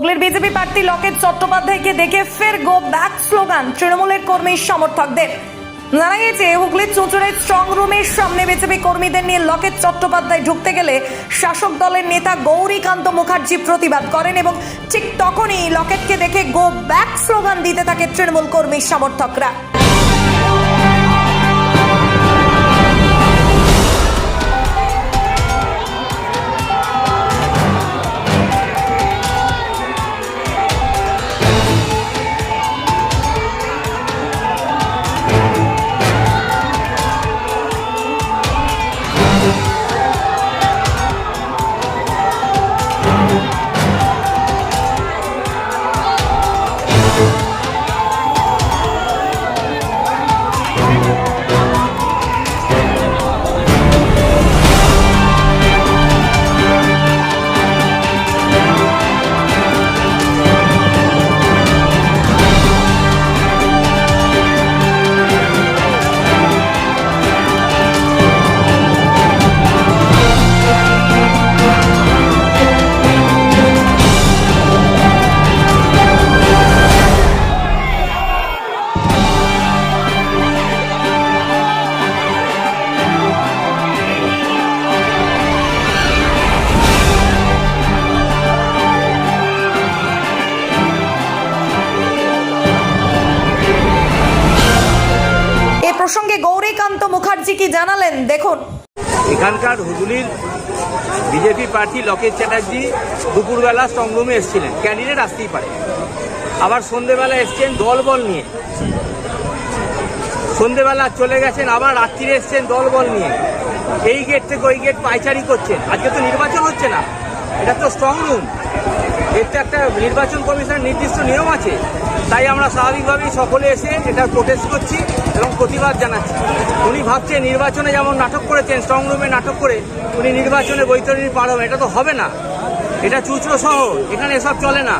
হুগলির বিজেপি প্রার্থী লকেট চট্টোপাধ্যায়কে দেখে ফের গো ব্যাক স্লোগান তৃণমূলের কর্মী সমর্থকদের। জানা গেছে হুগলির চুঁচুড়ের স্ট্রং রুমের সামনে বিজেপি কর্মীদের নিয়ে লকেট চট্টোপাধ্যায় ঢুকতে গেলে শাসক দলের নেতা গৌরীকান্ত মুখার্জি প্রতিবাদ করেন এবং ঠিক তখনই লকেটকে দেখে গো ব্যাক স্লোগান দিতে থাকে তৃণমূল কর্মী সমর্থকরা। প্রসঙ্গে গৌরীকান্ত মুখার্জি কি জানালেন? দেখুন। এখানকার হুগলির বিজেপি প্রার্থী লকেশ চ্যাটার্জি দুপুরবেলা স্ট্রংরুমে এসেছিলেন। ক্যান্ডিডেট আসতেই পারে। আবার সন্ধেবেলা এসছেন দলবল নিয়ে। সন্ধেবেলা চলে গেছেন, আবার রাত্রিরে এসছেন দলবল নিয়ে। এই গেট থেকে ওই গেট পাইচারি করছেন। আজকে তো নির্বাচন হচ্ছে না। এটা তো স্ট্রং রুম এর তো একটা নির্বাচন কমিশনের নির্দিষ্ট নিয়ম আছে। তাই আমরা স্বাভাবিকভাবেই সকলে এসে এটা প্রোটেস্ট করছি এবং প্রতিবাদ জানাচ্ছি। উনি ভাবছে নির্বাচনে যেমন নাটক করেছেন স্ট্রং রুমে নাটক করে উনি নির্বাচনে বৈতরণী পার হবেন। এটা তো হবে না। এটা চুচড়ো শহর, এখানে এসব চলে না।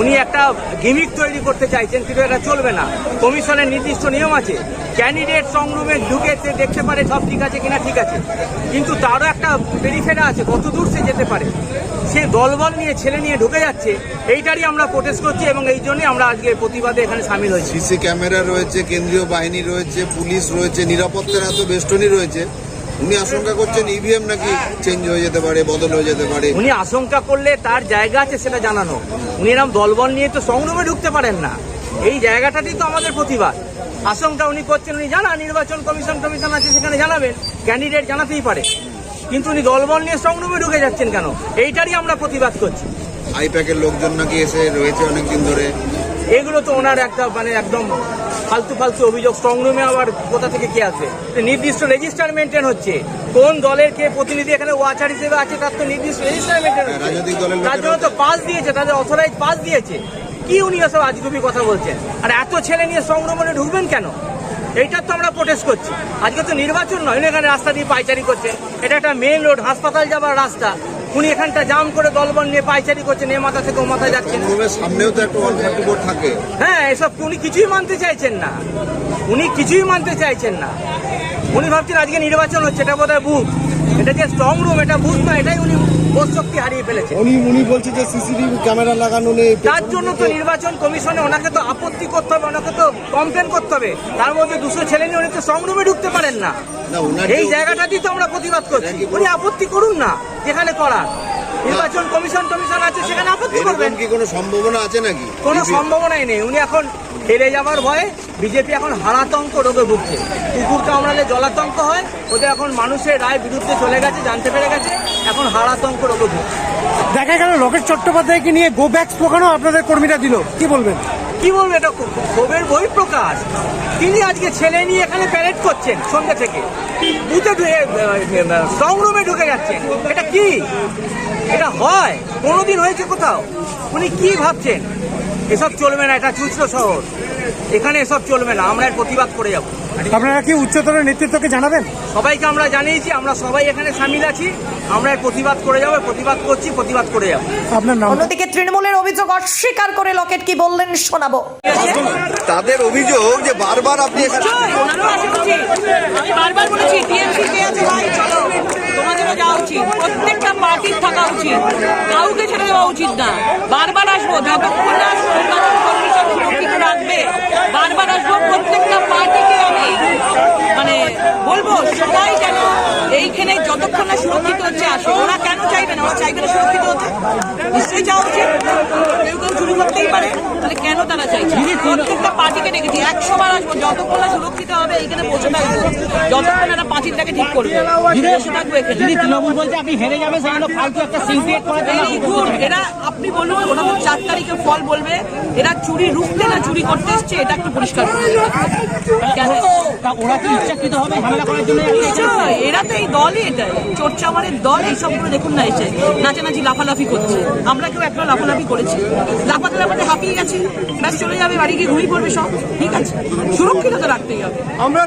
উনি একটা গিমিক তৈরি করতে চাইছেন, কিন্তু এটা চলবে না। কমিশনের নির্দিষ্ট নিয়ম আছে ক্যান্ডিডেট সংরুমে ঢুকে সে দেখতে পারে সব ঠিক আছে কিনা ঠিক আছে। কিন্তু তারও একটা পেরিফেরা আছে কত দূর সে যেতে পারে? সে দলবল নিয়ে ছেলে নিয়ে ঢুকে যাচ্ছে এইটারই আমরা প্রোটেস্ট করছি এবং এই জন্যই আমরা আজকে প্রতিবাদে এখানে সামিল হয়েছি। সিসি ক্যামেরা রয়েছে কেন্দ্রীয় বাহিনী রয়েছে পুলিশ রয়েছে নিরাপত্তার এত বেষ্টনী রয়েছে উনি আশঙ্কা করছেন ইভিএম নাকি চেঞ্জ হয়ে যেতে পারে বদল হয়ে যেতে পারে। উনি আশঙ্কা করলে তার জায়গা আছে সেটা জানানো। উনি এরকম দলবল নিয়ে তো সংগ্রামে ঢুকতে পারেন না। এই জায়গাটাতেই তো আমাদের প্রতিবাদ। আশঙ্কা উনি করছেন উনি জানা নির্বাচন কমিশন কমিশন আছে সেখানে জানাবেন ক্যান্ডিডেট জানাতেই পারে। কিন্তু উনি দলবল নিয়ে সংগ্রামে ঢুকে যাচ্ছেন কেন? এইটারই আমরা প্রতিবাদ করছি। আইপ্যাকের লোকজন নাকি এসে রয়েছে অনেকদিন ধরে। এগুলো তো ওনার একটা মানে একদম ফালতু ফালতু অভিযোগ। স্ট্রং রুমে আবার কোথা থেকে কি আছে নির্দিষ্ট রেজিস্টার মেনটেন হচ্ছে। কোন দলের কে প্রতিনিধি এখানে ওয়াচার হিসেবে আছে তার তো নির্দিষ্ট রেজিস্টার মেনটেন হচ্ছে। তার জন্য তো পাস দিয়েছে তাদের অথরাইজ পাস দিয়েছে। কি উনি এসব আজগুবি কথা বলছেন? আর এত ছেলে নিয়ে সংগ্রমণে ঢুকবেন কেন? এইটার তো আমরা প্রোটেস্ট করছি। আজকে তো নির্বাচন নয় এখানে রাস্তা দিয়ে পাইচারি করছে। এটা একটা মেন রোড হাসপাতাল যাবার রাস্তা। উনি এখানটা জাম করে দলবল নিয়ে পাইচারি করছেন এ মাথা থেকে ও মাথায় যাচ্ছেন সামনেও তো একটা ওয়ান থার্টি বোর্ড থাকে। হ্যাঁ এসব উনি কিছুই মানতে চাইছেন না। উনি কিছুই মানতে চাইছেন না। উনি ভাবছেন আজকে নির্বাচন হচ্ছে এটা বোধহয় বুথ এটা যে স্ট্রং রুম এটা বুথ না এটাই উনি বোধ শক্তি হারিয়ে ফেলেছেন উনি উনি বলছে যে সিসিটিভি ক্যামেরা লাগানো নেই তার জন্য তো নির্বাচন কমিশনে ওনাকে তো আপত্তি করতে হবে ওনাকে তো কমপ্লেন করতে হবে। তার মধ্যে দুশো ছেলে নিয়ে উনি তো স্ট্রং রুমে ঢুকতে পারেন না। এই জায়গাটাতেই তো আমরা প্রতিবাদ করছি। উনি আপত্তি করুন না যেখানে করার। নির্বাচন কমিশন টমিশন আছে সেখানে আপত্তি করবেন। কি কোনো সম্ভাবনা আছে নাকি? কোনো সম্ভাবনাই নেই। উনি এখন হেরে যাবার ভয়ে বিজেপি এখন হারাতঙ্ক রোগে ভুগছে। কুকুর কামড়ালে জলাতঙ্ক হয় ওদের এখন মানুষের রায় বিরুদ্ধে চলে গেছে জানতে পেরে গেছে এখন হারাতঙ্ক রোগে ভুগছে। দেখা গেল লকেট চট্টোপাধ্যায়কে নিয়ে গো ব্যাক স্লোগানও আপনাদের কর্মীরা দিল। কি বলবেন? কি বলব এটা ক্ষোভের বই প্রকাশ তিনি আজকে ছেলে নিয়ে এখানে প্যারেড করছেন সন্ধ্যা থেকে। বুথে স্ট্রং রুমে ঢুকে যাচ্ছেন। এটা কি? এটা হয়? কোনোদিন হয়েছে কোথাও? উনি কি ভাবছেন? এসব চলবে না এটা চুচড়ো শহর। এখানে এসব চলবে না আমরা এর প্রতিবাদ করে যাব। আপনারা কি উচ্চতর নেতৃত্বকে জানাবেন? সবাইকে আমরা জানিয়েছি আমরা সবাই এখানে সামিল আছি আমরা প্রতিবাদ করে যাব প্রতিবাদ করছি প্রতিবাদ করে যাব। আপনার নাম? অন্যদিকে তৃণমূলের অভিযোগ অস্বীকার করে লকেট কি বললেন শোনাবো। তাদের অভিযোগ যে বারবার আপনি আমি বারবার বলেছি টিএমসি কে আছে ভাই চলো। তোমাদেরও যাওয়া উচিত। প্রত্যেকটা পার্টির থাকা উচিত। কাউকে ছেড়ে দেওয়া উচিত না। বারবার আসব, যতক্ষণ না সুরক্ষিত রাখবে। বারবার আসব, প্রত্যেকটা পার্টিকে আমি মানে বলব, সবাই যেন এইখানে যতক্ষণ না সুরক্ষিত হচ্ছে, আসো। ওরা কেন চাইবে না? ওরা চাইবে না সুরক্ষিত হতে। নিশ্চয়ই যাওয়া উচিত। একশো বার আসব যতক্ষণ না সুরক্ষিত হবে এইখানে পৌঁছে থাকব। যতক্ষণ একটা ঠিক করবে। বসে থাকব এখানে। দিদি তৃণমূল বলছে আপনি হেরে যাবেন ফালতু একটা সিন ক্রিয়েট Very আপনি বলুন ফল বলবে এরা চুরি রুখতে না চুরি করতে এসছে এটা একটু পরিষ্কার করে দিন। ওরা কি ইচ্ছাকৃত হবে ঝামেলা করার জন্য এরা তো এই দলই এটা চোরচামারের দল এই সবগুলো দেখুন না এসে। নাচানাচি লাফালাফি করছে। আমরা কেউ একটা লাফালাফি করেছি। লাফাতে লাফাতে হাঁপিয়ে গেছি। ব্যাস চলে যাবে বাড়ি গিয়ে ঘুমিয়ে পড়বে সব। ঠিক আছে? সুরক্ষিত তো রাখতেই হবে।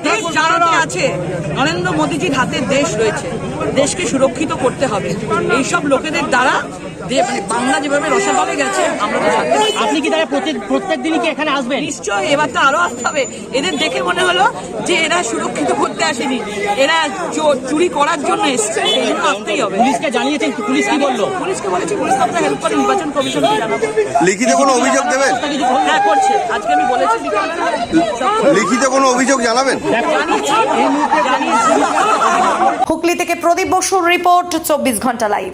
দেশ যার আছে। নরেন্দ্র মোদীজির হাতে দেশ রয়েছে। দেশকে সুরক্ষিত করতে হবে। এইসব লোকেদের দ্বারা মানে বাংলা যেভাবে রসাতলে গেছে আমরা তো। আপনি কি তারা প্রত্যেক দিনই কি এখানে আসবেন? নিশ্চয়ই এবার তো আরও আসতে হবে। এদের দেখে মনে হলো যে এরা সুরক্ষিত করতে আসেনি। এরা চুরি করার জন্য এসছে সেই জন্য আসতেই হবে। পুলিশকে জানিয়েছেন পুলিশ কি বলল? পুলিশকে বলেছি পুলিশ আপনার হেল্প করে নির্বাচন কমিশনকে জানাব। লিখিত কোনো অভিযোগ দেবেন? হ্যাঁ করছে। আজকে আমি বলেছি লিখিত কোনো অভিযোগ জানাবেন? হুগলি থেকে প্রদীপ বসুর রিপোর্ট চব্বিশ ঘণ্টা লাইভ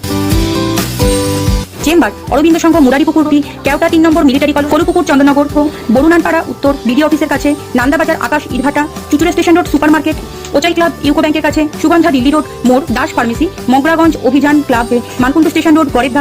চেম্বার, অরবিন্দ সংঘ মুরারিপুকুর রুটি কেওটা তিন number, military college Kalupukur Chandannagar Barunanpara, উত্তর বিডি অফিসের কাছে নান্দাবাজার আকাশ, ইটভাটা Chuchura station road super market ওচাই club, UCO ব্যাংকের কাছে, সুগন্ধা, দিল্লি রোড, মোড়, দাস ফার্মেসি মগরাগঞ্জ অভিযান ক্লাব মানকুণ্ড স্টেশন রোড, গড়ের